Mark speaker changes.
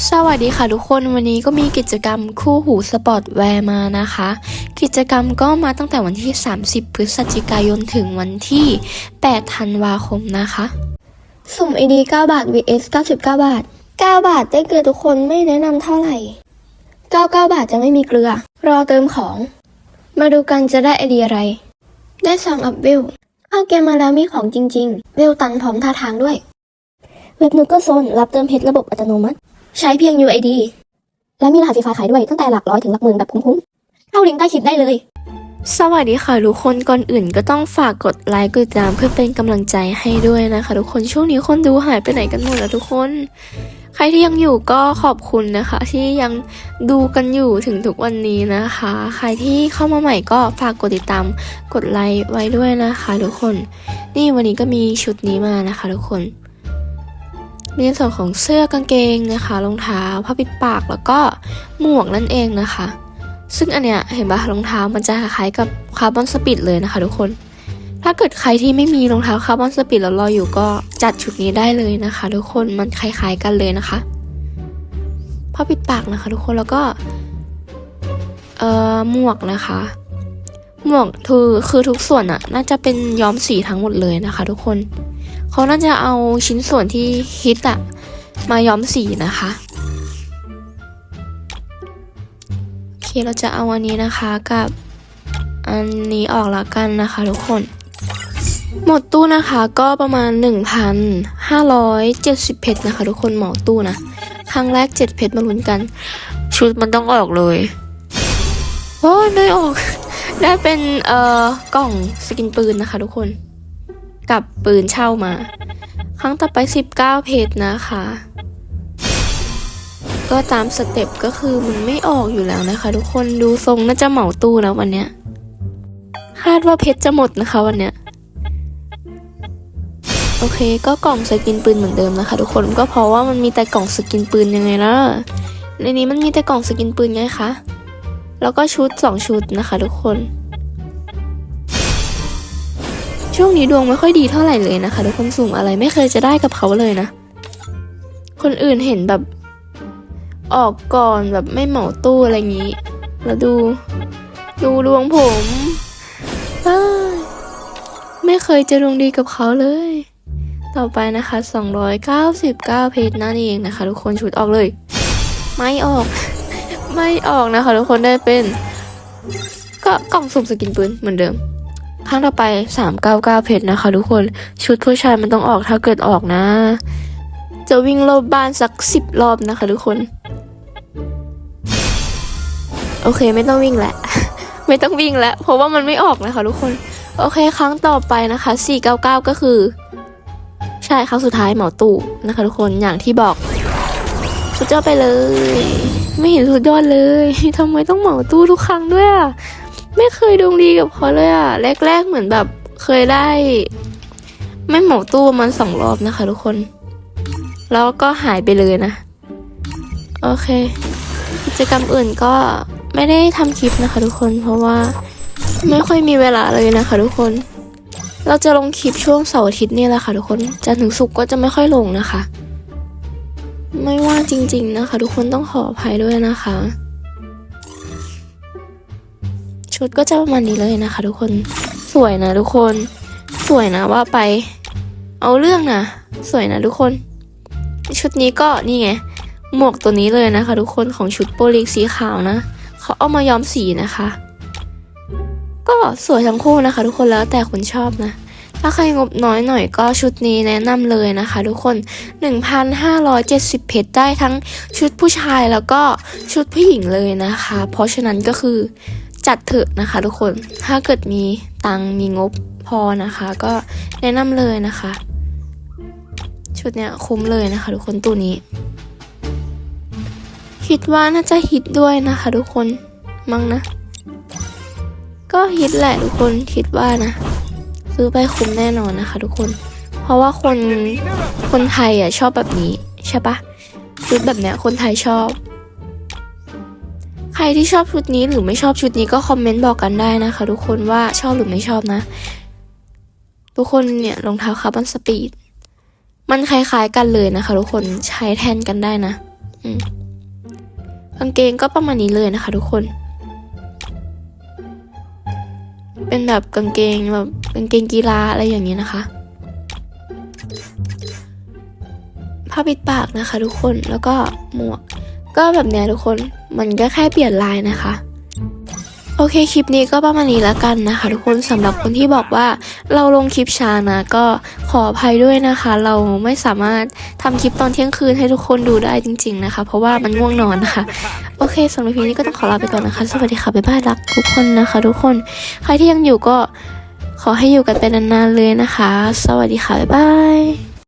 Speaker 1: สวัสดีค่ะทุกคนวันนี้ก็มีกิจกรรมคู่หูสปอร์ตแวร์มานะคะ กิจกรรมก็มาตั้งแต่วันที่ 30 พฤศจิกายนถึงวันที่ 8 ธันวาคมนะคะ
Speaker 2: สุ่ม ID 9 บาท vs 99 บาท 9 บาทได้เกลือทุกคนไม่แนะนำเท่าไหร่ 99 บาทจะไม่มีเกลือ รอเติมของ มาดูกันจะได้ ID อะไร ได้ซองอัพเวลเข้าเกมมาแล้วมีของจริง ๆ เวลตันพร้อมท่าทางด้วย เว็บนุกก็โซนรับเติมเพชรระบบอัตโนมัติ ใช้เพียง UID และมีรหัสไฟล์ขายด้วยตั้งแต่หลักร้อยถึงหลักหมื่นแบบคุ้มๆ เข้าลิงก์ใต้คลิปได้เลย
Speaker 1: สวัสดีค่ะทุกคนก่อนอื่นก็ต้องฝากกดไลค์กดติดตามเพื่อเป็นกำลังใจให้ด้วยนะคะทุกคนช่วงนี้คนดูหายไปไหนกันหมดแล้วทุกคน ใครที่ยังอยู่ก็ขอบคุณนะคะ ที่ยังดูกันอยู่ถึงทุกวันนี้นะคะ ใครที่เข้ามาใหม่ก็ฝากกดติดตามกดไลค์ไว้ด้วยนะคะ ทุกคน นี่วันนี้ก็มีชุดนี้มานะคะ ทุกคน มีในส่วนของเสื้อกางเกงนะคะรองเท้าผ้าปิดปากแล้วก็หมวกนั่นเองนะคะ ซึ่งอันเนี้ยเห็นปะรองเท้ามันจะคล้ายกับคาร์บอนสปิดเลยนะคะทุกคน ถ้าเกิดใครที่ไม่มีรองเท้าคาร์บอนสปิดแล้วรออยู่ก็จัดชุดนี้ได้เลยนะคะ ทุกคนมันคล้ายๆกันเลยนะคะผ้าปิดปากนะคะ ทุกคนแล้วก็เอ่อหมวกนะคะหมวกคือคือทุกส่วนอะน่าจะเป็นย้อมสีทั้งหมดเลยนะคะ ทุกคน เขาน่าจะเอาชิ้นส่วนที่ฮิตอะมาย้อมสีนะคะ โอเคเราจะเอาอันนี้นะคะกับอันนี้ออกละกันนะคะทุกคน หมดตู้นะคะก็ประมาณ 1,570เพชรนะคะทุกคนหมาตู้นะ ครั้งแรก 7 เพชรมาลุ้นกัน ชุดมันต้องออกเลยโอ้ยได้ออก ได้เป็นเอ่อกล่องสกินปืนนะคะทุกคน กับปืนเช่ามา ครั้งต่อไป 19 เพจนะคะ ก็ตามสเต็ปก็คือมันไม่ออกอยู่แล้วนะคะ ทุกคนดูทรงน่าจะเหมาตู้แล้ววันเนี้ยคาดว่าเพชรจะหมดนะคะวันเนี้ยโอเค ก็กล่องสกินปืนเหมือนเดิมนะคะ ทุกคนก็เพราะว่ามันมีแต่กล่องสกินปืนยังไงล่ะในนี้มันมีแต่กล่องสกินปืนไงคะแล้วก็ชุดสองชุดนะคะ ทุกคน ช่วงนี้ดวงไม่ค่อยดีเท่าไหร่เลยนะคะทุกคนสุ่มอะไรไม่เคยจะได้กับเขาเลยนะ คนอื่นเห็นแบบ ออกก่อนแบบไม่เหมาตู้อะไรอย่างนี้ แล้วดู ดูดวงผมไม่เคยจะดวงดีกับเขาเลย ต่อไปนะคะ 299 เพจนั่นเองนะคะ ทุกคนชุดออกเลย ไม่ออก ไม่ออกนะคะ ทุกคนได้เป็น ก็กล่องสุ่มสกินปืนเหมือนเดิม ครั้งต่อไป 399 เพจนะคะ ทุกคน ชุดผู้ชายมันต้องออกถ้าเกิดออกนะ จะวิ่งรอบบ้านสักสิบรอบนะคะ ทุกคน โอเคไม่ต้องวิ่งแหละ ไม่ต้องวิ่งแล้ว เพราะว่ามันไม่ออกนะคะ ทุกคน โอเคครั้งต่อไปนะคะ 499 ก็คือ ใช่ครั้งสุดท้ายเหมาตู้นะคะ ทุกคน อย่างที่บอกสุดยอดไปเลย ไม่เห็นสุดยอดเลยทำไมต้องเหมาตู้ทุกครั้งด้วยอะ ไม่เคยดวงดีกับเขาเลยอะแรก ๆ เหมือนแบบเคยได้ ไม่เหมาตู้มันสองรอบนะคะ ทุกคน แล้วก็หายไปเลยนะ โอเค กิจกรรมอื่นก็ไม่ได้ทำคลิปนะคะ ทุกคนเพราะว่าไม่ค่อยมีเวลาเลยนะคะ ทุกคน เราจะลงคลิปช่วงเสาร์อาทิตย์นี่แหละค่ะ ทุกคนจันถึงศุกร์ก็จะไม่ค่อยลงนะคะ ไม่ว่าจริง ๆนะคะ ทุกคนต้องขออภัยด้วยนะคะ ชุดก็จะประมาณนี้เลยนะคะ ทุกคนสวยนะทุกคน สวยนะว่าไป เอาเรื่องนะสวยนะทุกคน ชุดนี้ก็นี่ไงหมวกตัวนี้เลยนะคะ ทุกคนของชุดโปลิกสีขาวนะเขาเอามาย้อมสีนะคะ ก็สวยทั้งคู่นะคะ ทุกคนแล้วแต่คนชอบนะ ถ้าใครงบน้อยหน่อยก็ชุดนี้แนะนำเลยนะคะ ทุกคน 1,570 เพชรได้ทั้งชุดผู้ชายแล้วก็ชุดผู้หญิงเลยนะคะ เพราะฉะนั้นก็คือ จัดเถอะนะคะ ทุกคน ถ้าเกิดมีตังมีงบพอนะคะ ก็แนะนำเลยนะคะ ชุดเนี้ยคุ้มเลยนะคะ ทุกคนตัวนี้ คิดว่าน่าจะฮิตด้วยนะคะ ทุกคนมั้งนะ ก็ฮิตแหละทุกคนคิดว่านะ ซื้อไปคุ้มแน่นอนนะคะ ทุกคน เพราะว่าคนคนไทยอะชอบแบบนี้ใช่ปะชุดแบบเนี้ยคนไทยชอบ รที่ชอบชุดนี้หรือไม่ชอบชุดนี้ก็คอมเมนต์บอกกันได้นะคะ ทุกคนว่าชอบหรือไม่ชอบนะ ทุกคนเนี่ยรองเท้าคาร์บอนสปีด มันคล้ายๆกันเลยนะคะ ทุกคนใช้แทนกันได้นะกางเกงก็ประมาณนี้เลยนะคะ ทุกคน เป็นแบบกางเกงแบบกางเกงกีฬาอะไรอย่างนี้นะคะผ้าปิดปากนะคะ ทุกคนแล้วก็หมวก ก็แบบเนี้ยทุกคนมันก็แค่เปลี่ยนลายนะคะโอเคคลิปนี้ก็ประมาณนี้แล้วกันนะคะทุกคนสำหรับคนที่บอกว่าเราลงคลิปช้านะก็ขออภัยด้วยนะคะ เราไม่สามารถทำคลิปตอนเที่ยงคืนให้ทุกคนดูได้จริง ๆนะคะ เพราะว่ามันง่วงนอนนะคะ โอเคสำหรับคลิปนี้ก็ต้องขอลาไปก่อนนะคะ สวัสดีค่ะบ๊ายบายรักทุกคนนะคะ ทุกคนใครที่ยังอยู่ก็ขอให้อยู่กันเป็นนานๆเลยนะคะ สวัสดีค่ะบ๊ายบาย